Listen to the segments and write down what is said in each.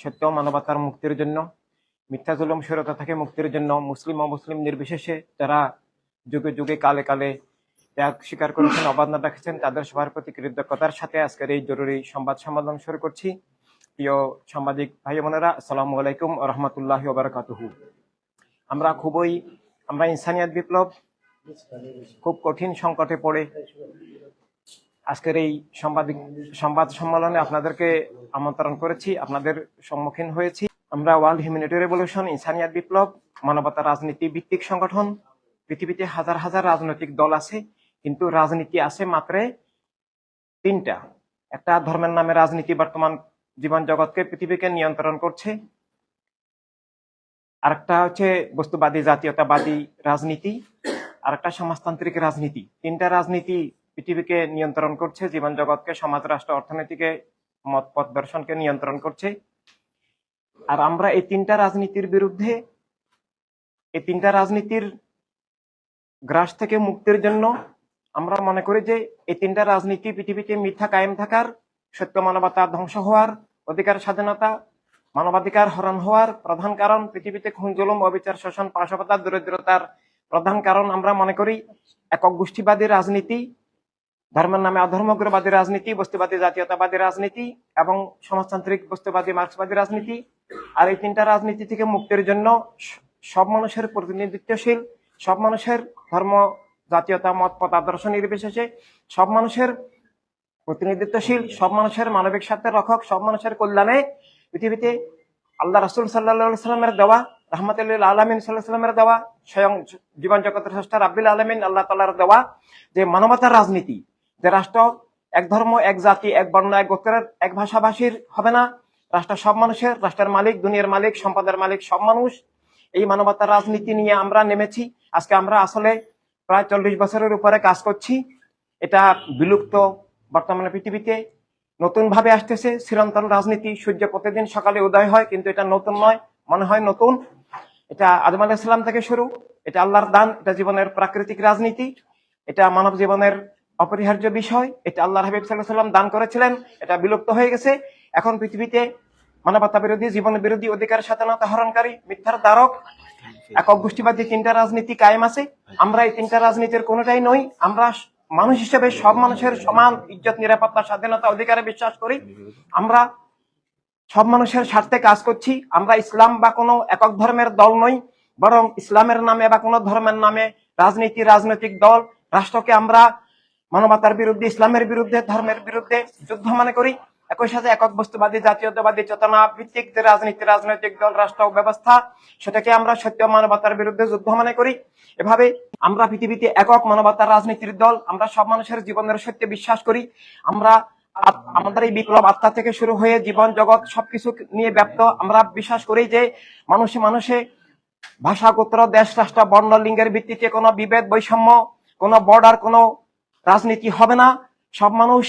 সত্য মানবতার মুক্তির জন্য, মিথ্যা জুলুম স্বৈরতা থেকে মুক্তির জন্য, মুসলিম অমুসলিম নির্বিশেষে যারা যুগে যুগে কালে কালে ত্যাগ স্বীকার করেছেন অবদান রাখেছেন তাদের সবার প্রতি কৃতজ্ঞতার সাথে আজকের এই জরুরি সংবাদ সম্মেলন শুরু করছি। প্রিয় সাংবাদিক ভাই বোনেরা আসসালামু আলাইকুম রহমতুল্লাহ বারাকাতুহু। আমরা খুবই, আমরা ইনসানিয়াত বিপ্লব খুব কঠিন সংকটে পড়ে। আজকের এই সাংবাদিক সংবাদ সম্মেলনে আপনাদেরকে আমন্ত্রণ করেছি, আপনাদের সম্মুখীন হয়েছি। আমরা ওয়ার্ল্ড হিউম্যানিটি রেভলিউশন ইনসানিয়াত বিপ্লব, মানবতা রাজনীতি ভিত্তিক সংগঠন। পৃথিবীতে হাজার হাজার রাজনৈতিক দল আছে, কিন্তু রাজনীতি আছে মাত্র তিনটা। একটা ধর্মের নামে রাজনীতি বর্তমান জীবন জগৎকে পৃথিবীকে নিয়ন্ত্রণ করছে। আরেকটা হচ্ছে বস্তুবাদী, জাতীয়তাবাদী রাজনীতি। আরেকটা সমাজতান্ত্রিক রাজনীতি। তিনটা রাজনীতি পৃথিবীকে নিয়ন্ত্রণ করছে জীবন জগৎকে সমাজ রাষ্ট্র অর্থনীতিকে মত পথ দর্শনকে নিয়ন্ত্রণ করছে। আর আমরা এই তিনটা রাজনীতির বিরুদ্ধে, এই তিনটা রাজনীতির গ্রাস থেকে মুক্তির জন্য আমরা মনে করি যে এই তিনটা রাজনীতি পৃথিবীতে মিথ্যা কায়েম থাকার, সত্য মানবতা ধ্বংস হওয়ার, অধিকার স্বাধীনতা, মানবাধিকার হরণ হওয়ার প্রধান কারণ পৃথিবীতে খুন, জুলুম, অবিচার, শোষণ পাশবতা দরিদ্রতার প্রধান কারণ আমরা মনে করি একক গোষ্ঠীবাদী রাজনীতি। ধর্মের নামে অধর্মগ্রবাদী রাজনীতি, বস্তুবাদী জাতীয়তাবাদী রাজনীতি এবং সমাজতান্ত্রিক বস্তুবাদী মার্ক্সবাদী রাজনীতি। আর এই তিনটা রাজনীতি থেকে মুক্তির জন্য সব মানুষের প্রতিনিধিত্বশীল, সব মানুষের ধর্ম, জাতীয়তা, মত, পথ, আদর্শ নির্বিশেষে সব মানুষের প্রতিনিধিত্বশীল, সব মানুষের মানবিক স্বার্থের রক্ষক, সব মানুষের কল্যাণে পৃথিবীতে আল্লাহ রাসুল সাল্লাহ সাল্লামের দেওয়া রহমতুল্লাহ আলমিন সাল্লাহ সাল্লামের দেওয়া, স্বয়ং জীবন জগতের স্রষ্টা রাব্বিল আলমিন আল্লাহ তাল্লাহর দেওয়া যে মানবতার রাজনীতি। যে রাষ্ট্র এক ধর্ম, এক জাতি, এক বর্ণ, এক গোত্রের, এক ভাষাভাষীর হবে না। রাষ্ট্র সব মানুষের, রাষ্ট্রের মালিক, দুনিয়ার মালিক, সম্পদের মালিক, সব মানুষ। এই মানবতার রাজনীতি নিয়ে আমরা নেমেছি। আজকে আমরা আসলে প্রায় চল্লিশ বছরের উপরে কাজ করছি। এটা বিলুপ্ত বর্তমানে পৃথিবীতে নতুন ভাবে আসতেছে। চিরন্তন রাজনীতি, সূর্য প্রতিদিন সকালে উদয় হয়, কিন্তু এটা নতুন নয়, মনে হয় নতুন। এটা আদম আলাহ ইসলাম থেকে শুরু। এটা আল্লাহর দান, এটা জীবনের প্রাকৃতিক রাজনীতি। এটা মানব জীবনের অপরিহার্য বিষয়, এটা আল্লাহ হাবিব সাল্লাহ সাল্লাম দান করেছিলেন, এটা বিলুপ্ত হয়ে গেছে। এখন পৃথিবীতে মানবতা বিরোধী, জীবন বিরোধী, অধিকার, স্বাধীনতা হরণকারী, মিথ্যার দ্বারক, একক গোষ্ঠীবাদী তিনটা রাজনীতি কায়েম আছে। আমরা এই তিনটা রাজনীতির কোনোটাই নই, আমরা মানুষ হিসেবে সব মানুষের সমান ইজ্জত, নিরাপত্তা, স্বাধীনতা, অধিকারে বিশ্বাস করি। আমরা সব মানুষের স্বার্থে কাজ করছি, আমরা ইসলাম বা কোনো একক ধর্মের দল নই, বরং ইসলামের নামে বা কোনো ধর্মের নামে রাজনীতি, রাজনৈতিক দল, রাষ্ট্রকে আমরা মানবতার বিরুদ্ধে, ইসলামের বিরুদ্ধে, ধর্মের বিরুদ্ধে যুদ্ধ মনে করি। একই সাথে একক বস্তুবাদী, জাতীয়তাবাদী চেতনা ভিত্তিক যে রাজনীতি, রাজনৈতিক দল, রাষ্ট্র ব্যবস্থা, সেটাকে আমরা সত্য মানবতার বিরুদ্ধে যুদ্ধ মনে করি। এভাবে আমরা পৃথিবীতে একক মানবতার রাজনীতির দল, আমরা সব মানুষের জীবনের সত্যে বিশ্বাস করি। আমরা আমাদের এই বিপ্লব আত্মা থেকে শুরু হয়ে জীবন, জগৎ, সবকিছু নিয়ে ব্যপ্ত। আমরা বিশ্বাস করি যে মানুষে মানুষে ভাষা, গোত্র, দেশ, রাষ্ট্র, বর্ণ, লিঙ্গের ভিত্তিতে কোনো বিভেদ, বৈষম্য, কোনো বর্ডার, কোনো রাজনীতি হবে না। সব মানুষ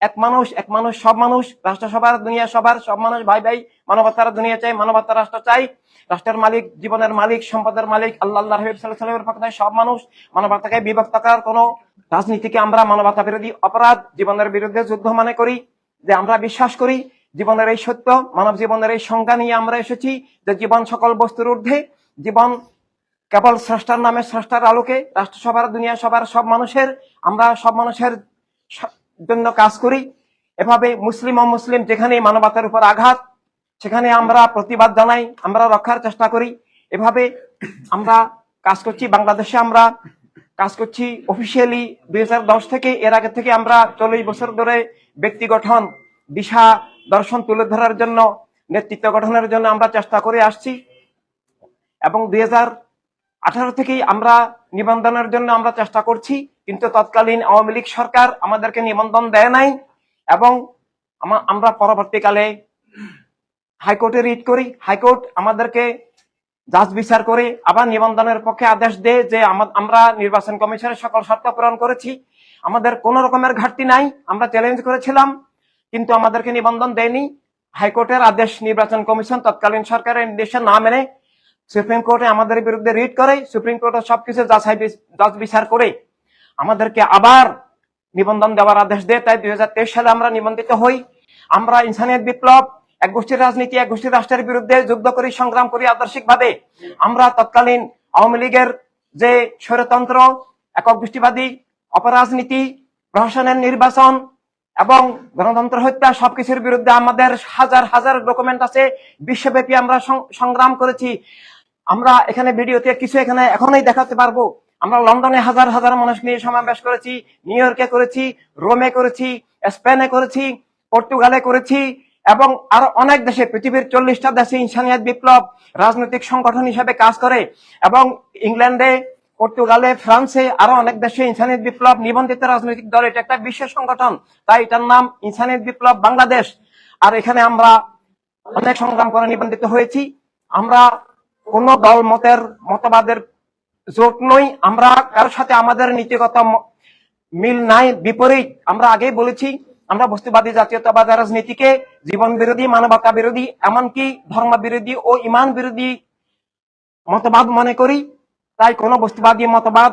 এক মানুষ এক মানুষ, সব মানুষ। রাষ্ট্র সবার দুনিয়া সবার সব মানুষ ভাই ভাই। মানবতার দুনিয়া চাই মানবতার রাষ্ট্র চাই। রাষ্ট্রের মালিক, জীবনের মালিক, সম্পদের মালিক, আল্লাহ আল্লাহ সব মানুষ। মানবতাকে বিভক্ত করার কোনো রাজনীতিকে আমরা মানবতা বিরোধী অপরাধ, জীবনের বিরুদ্ধে যুদ্ধ মনে করি, যে আমরা বিশ্বাস করি, জীবনের এই সত্য, মানব জীবনের এই সংজ্ঞা নিয়ে আমরা এসেছি, যে জীবন সকল বস্তুর ঊর্ধ্বে। জীবন কেবল স্রষ্টার নামে স্রষ্টার আলোকে রাষ্ট্র সবার দুনিয়া সবার সব মানুষের, আমরা সব মানুষের জন্য কাজ করি। এভাবে মুসলিম ও মুসলিম যেখানে মানবতার উপর আঘাত, সেখানে আমরা প্রতিবাদ জানাই, আমরা রক্ষার চেষ্টা করি। এভাবে আমরা কাজ করছি। বাংলাদেশে আমরা কাজ করছি অফিসিয়ালি দুই হাজার দশ থেকে। এর আগে থেকে আমরা চল্লিশ বছর ধরে ব্যক্তি গঠন, দিশা দর্শন তুলে ধরার জন্য, নেতৃত্ব গঠনের জন্য আমরা চেষ্টা করে আসছি। এবং দু হাজার আঠারো থেকেই আমরা নিবন্ধনের জন্য আমরা চেষ্টা করছি, কিন্তু তৎকালীন আওয়ামী লীগ সরকার আমাদেরকে নিবন্ধন দেয় নাই এবং আমরা পরবর্তীকালে হাইকোর্টে রিট করি, হাইকোর্ট আমাদেরকে জাজ বিচার করে আবার নিবন্ধনের পক্ষে আদেশ দেয় যে আমরা নির্বাচন কমিশনের সকল শর্ত পূরণ করেছি। আমাদের কোন রকমের ঘাটতি নাই, আমরা চ্যালেঞ্জ করেছিলাম, কিন্তু আমাদেরকে নিবন্ধন দেয়নি। হাইকোর্টের আদেশ নির্বাচন কমিশন তৎকালীন সরকারের নির্দেশে না মেনে সুপ্রিম কোর্টে আমাদের বিরুদ্ধে রিট করে, সুপ্রিম কোর্টে সবকিছু যাচাই যাচ বিচার করে আমাদেরকে আবার নিবন্ধন দেওয়ার আদেশ দেয়। তাই দুই সালে আমরা নিবন্ধিত হই। আমরা ইনসানিয়ত বিপ্লব এক গোষ্ঠীর রাজনীতি এক গোষ্ঠীর রাষ্ট্রের বিরুদ্ধে যুদ্ধ করি, সংগ্রাম করি আদর্শিক ভাবে আমরা তৎকালীন আওয়ামী লীগের যে স্বৈরতন্ত্র, একক গোষ্ঠীবাদী, অপরাজনীতি, প্রশাসনের নির্বাচন এবং গণতন্ত্র হত্যা, সবকিছুর বিরুদ্ধে আমাদের হাজার হাজার ডকুমেন্ট আছে। বিশ্বব্যাপী আমরা সংগ্রাম করেছি। আমরা এখানে ভিডিওতে কিছু এখানে এখনই দেখাতে পারব। আমরা লন্ডনে হাজার হাজার মানুষ নিয়ে সমাবেশ করেছি, নিউ ইয়র্কে করেছি, রোমে করেছি, স্পেনে করেছি, পর্তুগালে করেছি, এবং আরও অনেক দেশে, পৃথিবীর চল্লিশটা দেশে ইনসানিয়াত বিপ্লব, রাজনৈতিক সংগঠন হিসেবে কাজ করে, এবং ইংল্যান্ডে, পর্তুগালে, ফ্রান্সে আরও অনেক দেশে ইনসানিয়ত বিপ্লব, নিবন্ধিত রাজনৈতিক দল, এটা একটা বিশ্ব সংগঠন, তাই এটার নাম ইনসানিয়ত বিপ্লব বাংলাদেশ। আর এখানে আমরা অনেক সংগ্রাম করে নিবন্ধিত হয়েছি। আমরা কোন দল, মতের, মতবাদের জোট নই। আমরা কারোর সাথে আমাদের নীতিগত মিল নাই। বিপরীত, আমরা আগেই বলেছি, আমরা বস্তুবাদী জাতীয়তাবাদ রাজনীতিকে জীবন বিরোধী মানবতা বিরোধী এমনকি ধর্ম বিরোধী ও ইমান বিরোধী মতবাদ মনে করি। তাই কোন বস্তুবাদী মতবাদ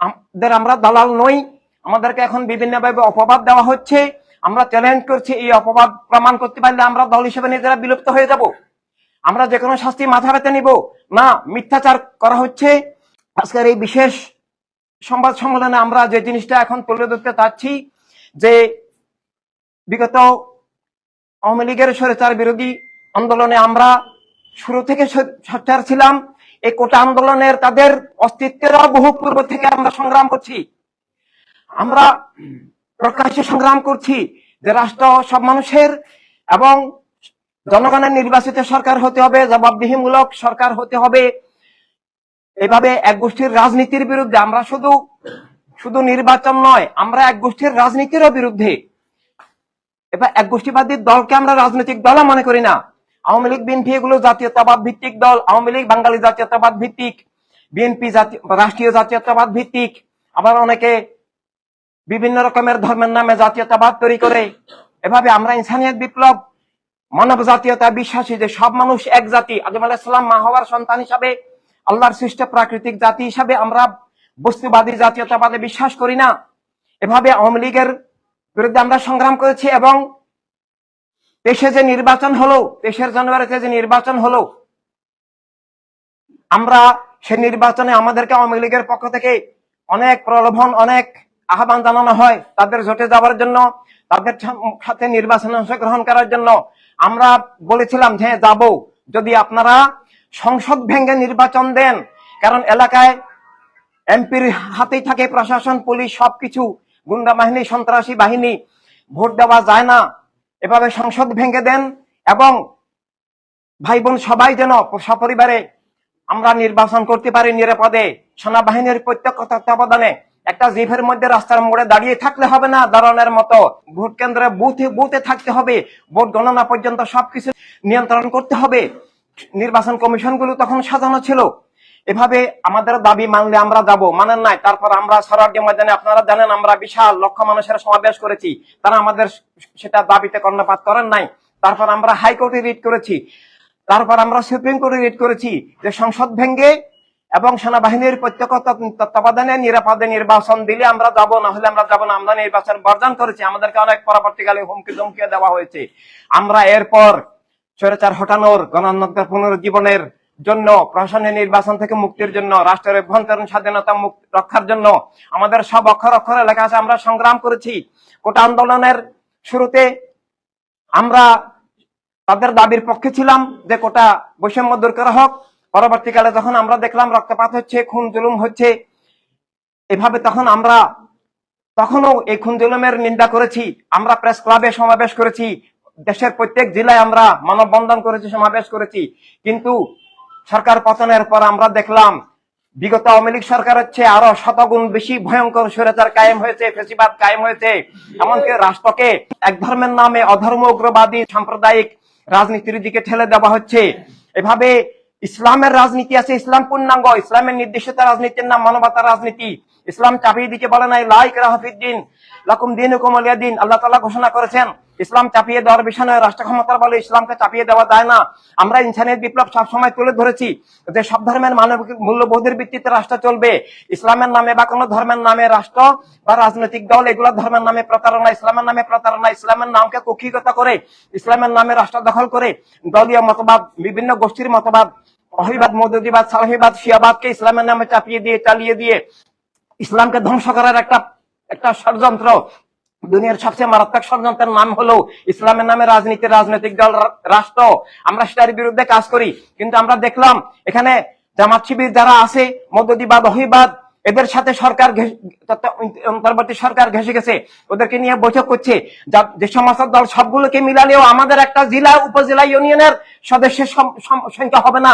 আমাদের আমরা দালাল নই। আমাদেরকে এখন বিভিন্নভাবে অপবাদ দেওয়া হচ্ছে। আমরা চ্যালেঞ্জ করছি এই অপবাদ প্রমাণ করতে পারলে আমরা দল হিসেবে নিজেরা বিলুপ্ত হয়ে যাব। আমরা যে কোনো শাস্তি মাথা পেতে নিব। না, মিথ্যাচার করা হচ্ছে। আজকের এই বিশেষ সংবাদ সম্মেলনে আমরা যে জিনিসটা এখন তুলে ধরতে চাচ্ছি, যে বিগত আওয়ামী লীগের স্বৈরাচার বিরোধী আন্দোলনে আমরা শুরু থেকে সোচ্চার ছিলাম। এই কোটা আন্দোলনের তাদের অস্তিত্বের বহু পূর্ব থেকে আমরা সংগ্রাম করছি। আমরা প্রকাশ্যে সংগ্রাম করছি যে রাষ্ট্র সব মানুষের এবং জনগণের নির্বাচিত সরকার হতে হবে, জবাবদিহিমূলক সরকার হতে হবে। এভাবে এক গোষ্ঠীর রাজনীতির বিরুদ্ধে আমরা শুধু শুধু নির্বাচন নয়, আমরা এক গোষ্ঠীর রাজনীতিরও বিরুদ্ধে। এবার এক গোষ্ঠীবাদী দলকে আমরা রাজনৈতিক দলও মনে করি না। আওয়ামী লীগ, বিএনপি এগুলো জাতীয়তাবাদ ভিত্তিক দল। আওয়ামী লীগ, বাঙালি জাতীয়তাবাদ ভিত্তিক। বিএনপি রাষ্ট্রীয় জাতীয়তাবাদ ভিত্তিক। আবার অনেকে বিভিন্ন রকমের ধর্মের নামে জাতীয়তাবাদ তৈরি করে। এভাবে আমরা ইনসানিয়ত বিপ্লব মানব জাতীয়তা বিশ্বাসী যে সব মানুষ এক জাতি। আদম আলাহিসাল্লাম মা হওয়ার সন্তান হিসাবে, আল্লাহর সৃষ্ট প্রাকৃতিক জাতি হিসাবে আমরা বস্তুবাদী জাতীয়তাবাদে বিশ্বাস করি না। এভাবে আওয়ামী লীগের বিরুদ্ধে আমরা সংগ্রাম করেছি এবং দেশে যে নির্বাচন হলো, দেশের জানুয়ারিতে যে নির্বাচন হলো, আমরা সে নির্বাচনে আমাদেরকে আওয়ামী লীগের পক্ষ থেকে অনেক প্রলোভন, অনেক আহ্বান জানানো হয়। তাদের জোটে যাওয়ার জন্য, তাদের সাথে নির্বাচনে অংশগ্রহণ করার জন্য। আমরা বলেছিলাম যে যাব। যদি আপনারা সংসদ ভেঙে নির্বাচন দেন, কারণ এলাকায় এমপির হাতেই থাকে প্রশাসন, পুলিশ, সবকিছু। গুন্ডা বাহিনী, সন্ত্রাসী বাহিনী, ভোট দেওয়া যায় না। এভাবে সংসদ ভেঙে দেন এবং ভাই বোন সবাই যেন সপরিবারে আমরা নির্বাচন করতে পারি নিরাপদে। সেনাবাহিনীর প্রত্যক্ষ তত্ত্বাবধানে একটা জিভের মধ্যে রাস্তার মোড়ে দাঁড়িয়ে থাকলে হবে না দারণের মতো। ভোট কেন্দ্রে বুথে বুথে থাকতে হবে। ভোট গণনা পর্যন্ত সবকিছু নিয়ন্ত্রণ করতে হবে। নির্বাচন কমিশনগুলো তখন সাজানো ছিল। এভাবে আমাদের দাবি মানলে আমরা যাব, মানেন নাই। তারপর আমরা সরার্ডি ময়দানে, আপনারা জানেন, আমরা বিশাল লক্ষ মানুষের সমাবেশ করেছি। তারা আমাদের সেটা দাবিতে কর্ণপাত করেন নাই। তারপর আমরা হাইকোর্টে রিট করেছি। তারপর আমরা সুপ্রিম কোর্টে রিট করেছি যে সংসদ ভেঙ্গে এবং সেনাবাহিনীর প্রত্যক্ষ তত্ত্বাবধানে নিরাপদে নির্বাচন দিলে আমরা যাব না হলে আমরা যাব না। আমরা নির্বাচন বর্জন করেছি। আমাদেরকে অনেক পরবর্তীকালে হুমকি ধমকি দেওয়া হয়েছে। আমরা এরপর স্বৈরাচার হটানোর গণতন্ত্র পুনরুজ্জীবনের জন্য, প্রশাসনের নির্বাচন থেকে মুক্তির জন্য, রাষ্ট্রের অভ্যন্তরীণ স্বাধীনতা রক্ষার জন্য আমাদের সব অক্ষর অক্ষরে লেখা আছে, আমরা সংগ্রাম করেছি। কোটা আন্দোলনের শুরুতে আমরা তাদের দাবির পক্ষে ছিলাম যে কোটা বৈষম্য দূর করা হোক। পরবর্তীকালে যখন আমরা দেখলাম রক্তপাত হচ্ছে, খুন জুলুম হচ্ছে, এভাবে তখন আমরা তখনও এই খুন জুলুমের নিন্দা করেছি। আমরা প্রেস ক্লাবে সমাবেশ করেছি। দেশের প্রত্যেক জেলায় আমরা মানববন্ধন করেছি, সমাবেশ করেছি। কিন্তু সরকার পতনের পর আমরা দেখলাম, বিগত আওয়ামী লীগ সরকার হচ্ছে আরও শতগুণ বেশি ভয়ঙ্কর স্বৈরাচার কায়েম হয়েছে, ফেসিবাদ কায়েম হয়েছে। এমনকি রাষ্ট্রকে এক ধর্মের নামে অধর্ম উগ্রবাদী সাম্প্রদায়িক রাজনীতির দিকে ঠেলে দেওয়া হচ্ছে। এভাবে ইসলামের রাজনীতি আছে, ইসলাম পূর্ণাঙ্গ, ইসলামের নির্দেশিত রাজনীতির নাম মানবতার রাজনীতি। ইসলাম চাপিয়ে দিতে বলে নাই, লাইক রাহাফিদ্দিন, লাকুম দিন হুকুম দিন, আল্লাহ তালা ঘোষণা করেছেন ইসলাম চাপিয়ে দেওয়ার বিষয় নয় রাষ্ট্র ক্ষমতার বলে ইসলামকে চাপিয়ে দেওয়া যায় না। আমরা ইনসানের বিপ্লব সবসময় তুলে ধরেছি যে সব ধর্মের মানবিক মূল্যবোধের ভিত্তিতে রাষ্ট্র চলবে। ইসলামের নামে বা কোনো ধর্মের নামে রাষ্ট্র বা রাজনৈতিক দল, এগুলো ধর্মের নামে প্রতারণা, ইসলামের নামে প্রতারণা, ইসলামের নামকে কুক্ষিগত করে, ইসলামের নামে রাষ্ট্র দখল করে, দলীয় মতবাদ, বিভিন্ন গোষ্ঠীর মতবাদ, অহিবাদ মদুদিবাদ সালহিবাদ, শিয়াবাদকে ইসলামের নামে চাপিয়ে দিয়ে, চালিয়ে দিয়ে, ইসলামকে ধ্বংস করার একটা একটা ষড়যন্ত্র দুনিয়ার সবচেয়ে মারাত্মক ষড়যন্ত্রের নাম হলো ইসলামের নামে রাজনীতি, রাজনৈতিক দল রাষ্ট্র। আমরা সেটার বিরুদ্ধে কাজ করি। কিন্তু আমরা দেখলাম, এখানে জামাত শিবির যারা আছে মদদিবাদ অহিবাদ এদের সাথে সরকার অন্তর্বর্তী সরকার ঘেসে গেছে। ওদেরকে নিয়ে বৈঠক করছে যে সমস্ত দল সবগুলোকে মিলালেও আমাদের একটা জেলা, উপজেলা ইউনিয়নের সদস্যের সংখ্যা হবে না।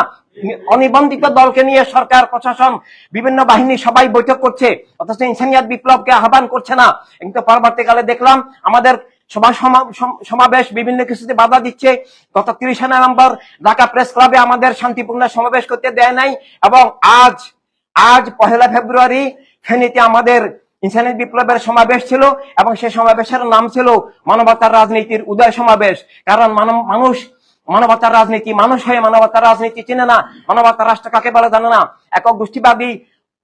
অনিবন্ধিত দলকে নিয়ে সরকার, প্রশাসন, বিভিন্ন বাহিনী সবাই বৈঠক করছে। অথচ ইনসানিয়াত বিপ্লবকে আহ্বান করছে না। কিন্তু পরবর্তীকালে দেখলাম, আমাদের সভা সমাবেশ বিভিন্ন কিছুতে বাধা দিচ্ছে। গত তিরিশে নভেম্বর ঢাকা প্রেস ক্লাবে আমাদের শান্তিপূর্ণ সমাবেশ করতে দেয় নাই এবং আজ আজ পহেলা ফেব্রুয়ারি ফেনীতে আমাদের ইনসানিয়াত বিপ্লবের সমাবেশ ছিল এবং সেই সমাবেশের নাম ছিল মানবতার রাজনীতির উদয় সমাবেশ। কারণ মানুষ মানবতার রাজনীতি, মানুষ হয়ে মানবতার রাজনীতি চিনে না, মানবতার রাষ্ট্র কাকে বলে জানে না। একক গোষ্ঠীবাদী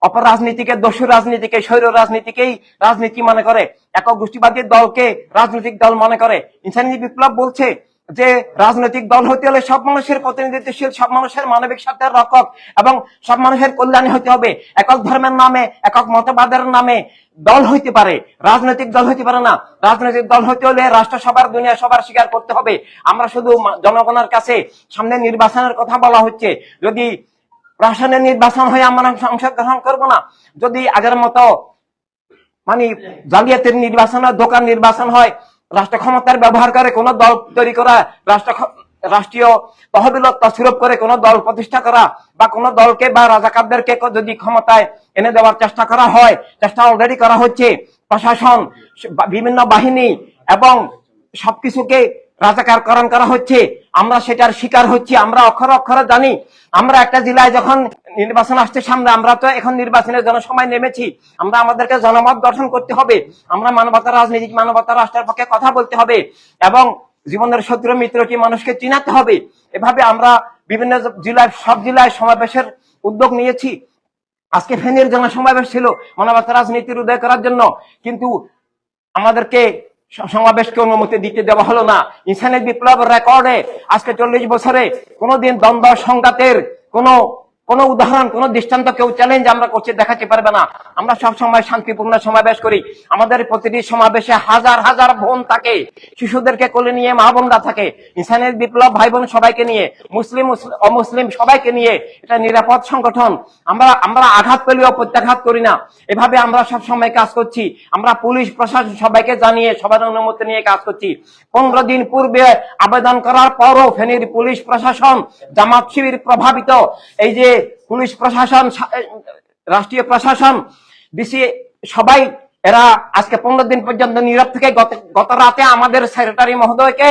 অপর রাজনীতিকে দস্যু রাজনীতিকে, স্বৈর রাজনীতিকেই রাজনীতি মনে করে। একক গোষ্ঠীবাদী দলকে রাজনৈতিক দল মনে করে। ইনসানি বিপ্লব বলছে যে রাজনৈতিক দল হতে হলে সব মানুষের প্রতিনিধিত্বশীল, সব মানুষের মানবিক স্বার্থের রক্ষক এবং সব মানুষের কল্যাণী হতে হবে। একক ধর্মের নামে, একক মতবাদের নামে দল হইতে পারে, রাজনৈতিক দল হইতে পারে না। রাজনৈতিক দল হইতে হলে রাষ্ট্র সবার, দুনিয়া সবার স্বীকার করতে হবে। আমরা শুধু জনগণের কাছে সামনে নির্বাচনের কথা বলা হচ্ছে। যদি প্রশাসনের নির্বাচন হয়ে আমরা অংশগ্রহণ করব না, যদি আগের মতো মানে জালিয়াতের নির্বাচন হয়, দোকান নির্বাচন হয় রাষ্ট্র ক্ষমতার ব্যবহার করে কোন দল তৈরি করা, রাষ্ট্র রাষ্ট্রীয় তহবিল তসরুপ করে কোন দল প্রতিষ্ঠা করা বা কোন দলকে বা রাজাকারদেরকে যদি ক্ষমতায় এনে দেওয়ার চেষ্টা করা হয়, চেষ্টা অলরেডি করা হচ্ছে। প্রশাসন, বিভিন্ন বাহিনী এবং সবকিছুকে রাজাকারকরণ করা হচ্ছে, আমরা সেটার শিকার হচ্ছি, আমরা অক্ষর অক্ষরে জানি। আমরা একটা জেলায় যখন নির্বাচন আসছে সামনে, আমরা তো এখন নির্বাচনের জনসময় নেমেছি, আমরা আমাদেরকে জনমত গঠন করতে হবে, আমরা মানবতার রাজনীতিক মানবতার রাষ্ট্রের পক্ষে কথা বলতে হবে, এবং জীবনের শত্রু মিত্রটি মানুষকে চিনাতে হবে। এভাবে আমরা বিভিন্ন জেলায়, সব জেলায় সমাবেশের উদ্যোগ নিয়েছি। আজকে ফেনীর জনসমাবেশ ছিল মানবতার রাজনীতির উদয় করার জন্য, কিন্তু আমাদেরকে সমাবেশকে অনুমতি দিতে দেওয়া হলো না। ইনসানের বিপ্লব রেকর্ডে আজকে চল্লিশ বছরে কোনোদিন দ্বন্দ্ব, সংঘাতের কোনো কোনো উদাহরণ, কোনো দৃষ্টান্ত কেউ চ্যালেঞ্জ আমরা করতে দেখাতে পারবে না। আমরা সব সময় শান্তিপূর্ণ সমাবেশ করি। আমাদের প্রতিটি সমাবেশে হাজার হাজার বোন থাকে, শিশুদেরকে কোলে নিয়ে মা বোনরা থাকে। ইনসানের বিপ্লব ভাই বোন সবাইকে নিয়ে, মুসলিম- অমুসলিম সবাইকে নিয়ে এটা নিরাপদ সংগঠন। আমরা আমরা আঘাত পেলেও প্রত্যাঘাত করি না। এভাবে আমরা সব সময় কাজ করছি। আমরা পুলিশ, প্রশাসন সবাইকে জানিয়ে, সবার অনুমতি নিয়ে কাজ করছি। পনেরো দিন পূর্বে আবেদন করার পরও ফেনীর পুলিশ প্রশাসন জামাত শিবির প্রভাবিত। এই যে পুলিশ প্রশাসন রাষ্ট্রীয় প্রশাসন, ডিসি, সবাই এরা আজকে পনেরো দিন পর্যন্ত নীরব থেকে গত রাতে আমাদের সেক্রেটারি মহোদয়কে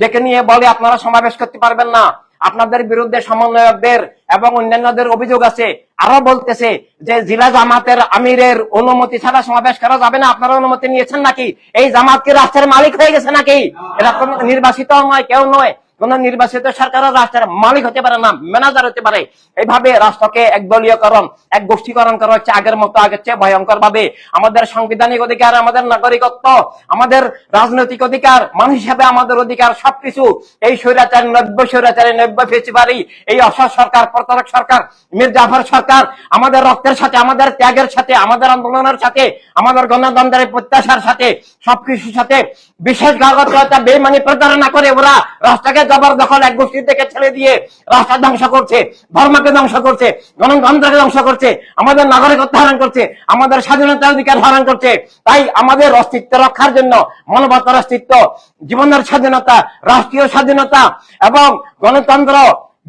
ডেকে নিয়ে বলে, আপনারা সমাবেশ করতে পারবেন না। আপনাদের বিরুদ্ধে সমন্বয়কদের এবং অন্যান্যদের অভিযোগ আছে। আরও বলতেছে যে, জেলা জামাতের আমিরের অনুমতি ছাড়া সমাবেশ করা যাবে না। আপনারা অনুমতি নিয়েছেন নাকি? এই জামাত কি রাষ্ট্রের মালিক হয়ে গেছে নাকি? এরা নির্বাচিত নয়, কেউ নয়। কোন নির্বাচিত সরকারের রাষ্ট্রের মালিক হতে পারে না ম্যানেজার হতে পারে। এইভাবে রাষ্ট্রকে একদলীয়করণ এক গোষ্ঠীকরণ করা হচ্ছে আগের মতো, আগের চেয়ে ভয়ঙ্কর ভাবে আমাদের সাংবিধানিক অধিকার, আমাদের নাগরিকত্ব, আমাদের রাজনৈতিক অধিকার মানুষ হিসাবে আমাদের অধিকার, সবকিছু। এই স্বৈরাচারী নব্য স্বৈরাচারী নব্য ফেচিবাড়ি এই অসৎ সরকার, প্রতারক সরকার মীর জাফর সরকার, আমাদের রক্তের সাথে, আমাদের ত্যাগের সাথে, আমাদের আন্দোলনের সাথে, আমাদের গণতন্ত্রের প্রত্যাশার সাথে, সবকিছুর সাথে বিশেষ কাগজতা বেমানি প্রতারণা করে ওরা রাষ্ট্রকে জবরদখল এক গোষ্ঠী থেকে ছেড়ে দিয়ে রাষ্ট্র ধ্বংস করছে, ধর্মকে ধ্বংস করছে, গণতন্ত্রকে ধ্বংস করছে, আমাদের নাগরিকত্ব হরণ করছে, আমাদের স্বাধীনতার অধিকার হরণ করছে। তাই আমাদের অস্তিত্ব রক্ষার জন্য মানবতার অস্তিত্ব, জীবনের স্বাধীনতা, রাষ্ট্রীয় স্বাধীনতা এবং গণতন্ত্র,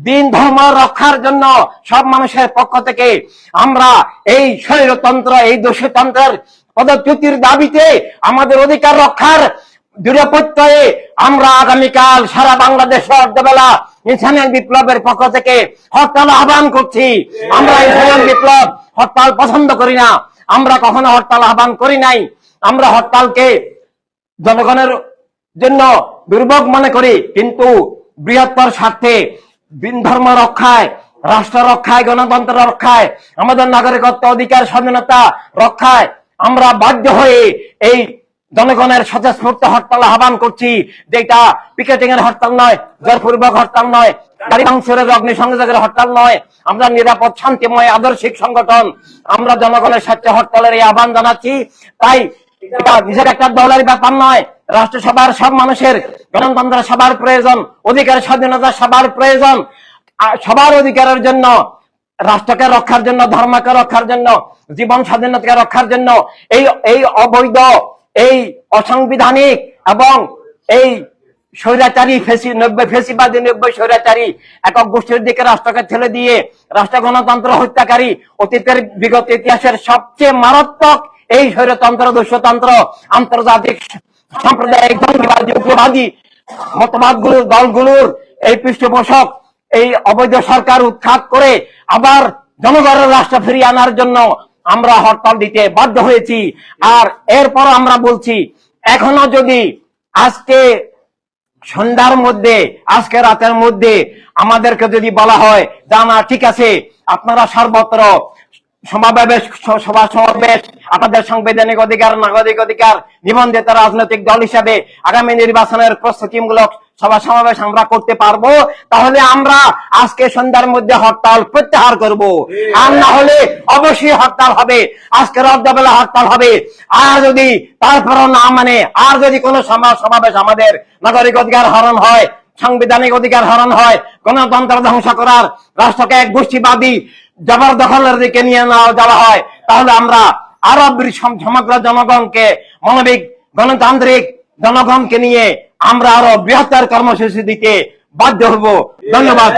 দিন, ধর্ম রক্ষার জন্য সব মানুষের পক্ষ থেকে আমরা এই শরীরতন্ত্র এই দোষতন্ত্রের পদচ্যুতির দাবিতে আমাদের অধিকার রক্ষার দৃঢ় আমরা আগামীকাল সারা বাংলাদেশ অর্ধবেলা ইনসানিয়ান বিপ্লবের পক্ষ থেকে হরতাল আহ্বান করছি। আমরা ইনসানিয়ান বিপ্লব হরতাল পছন্দ করি না। আমরা কখনো হরতাল আহ্বান করি নাই। আমরা হরতালকে জনগণের জন্য দুর্ভোগ মনে করি, কিন্তু বৃহত্তর স্বার্থে দিন ধর্ম রক্ষায়, রাষ্ট্র রক্ষায়, গণতন্ত্র রক্ষায়, আমাদের নাগরিকত্ব অধিকার স্বাধীনতা রক্ষায় আমরা বাধ্য হয়ে এই জনগণের স্বতঃস্ফূর্ত হরতাল আহ্বান করছি, যেটা পিকেটিং এর হরতাল নয়, জোরপূর্বক হরতাল নয়, গাড়ি ভাঙচুরের অগ্নিসংযোগের হরতাল নয়। আমরা নিরাপদ, শান্তিময়, আদর্শিক সংগঠন, আমরা জনগণের স্বার্থে হরতালের এই আহ্বান জানাচ্ছি। তাই নিজের একটা দলের ব্যাপার নয়, রাষ্ট্রসভার সব মানুষের সবার প্রয়োজন, অধিকার স্বাধীনতা সবার প্রয়োজন। সবার অধিকারের জন্য, রাষ্ট্রকে রক্ষার জন্য, ধর্মকে রক্ষার জন্য, জীবন স্বাধীনতাকে রক্ষার জন্য, এই এই অবৈধ এই অসাংবিধানিক এবং এই স্বৈরাচারী ফেসি নব্বই ফেসিবাদী, নব্বই স্বৈরাচারী একক গোষ্ঠীর দিকে রাষ্ট্রকে ঠেলে দিয়ে রাষ্ট্র গণতন্ত্র হত্যাকারী অতীতের বিগত ইতিহাসের সবচেয়ে মারাত্মক এই স্বৈরতন্ত্র দুঃস্বতন্ত্র আন্তর্জাতিক সাম্প্রদায়িক জঙ্গিবাদী, উগ্রবাদী মতবাদগুলোর দলগুলোর এই পৃষ্ঠপোষক, এই অবৈধ সরকার উৎখাত করে আবার জনগণের রাষ্ট্র ফিরিয়ে আনার জন্য আমরা হরতাল দিতে বাধ্য হয়েছি। আর এরপর আমরা বলছি, এখনও যদি আজকে সন্ধ্যার মধ্যে, আজকে রাতের মধ্যে আমাদেরকে যদি বলা হয় জানা ঠিক আছে, আপনারা সর্বত্র সমাবেশ, সভা সমাবেশ, আপনাদের সাংবিধানিক অধিকার, নাগরিক অধিকার, নিবন্ধিত রাজনৈতিক দল হিসাবে আগামী নির্বাচনের প্রস্তুতিমূলক সভা সমাবেশ আমরা করতে পারব। তাহলে আমরা আজকে সন্ধ্যার মধ্যে হরতাল প্রত্যাহার করব। আর না হলে অবশ্যই হরতাল হবে। আজকে রদ্দবেলা হরতাল হবে। আর যদি তারপরও না মানে আর যদি কোনো সমাজ সমাবেশ আমাদের নাগরিক অধিকার হরণ হয় সাংবিধানিক অধিকার হরণ হয় গণতন্ত্র ধ্বংস করার রাষ্ট্রকে এক গোষ্ঠীবাদী জবরদখলের দিকে নিয়ে নেওয়া যাওয়া হয় তাহলে আমরা আরব সমগ্র জনগণকে মানবিক গণতান্ত্রিক জনগণকে নিয়ে আমরা আরও বৃহত্তর কর্মসূচি দিতে বাধ্য হব। ধন্যবাদ।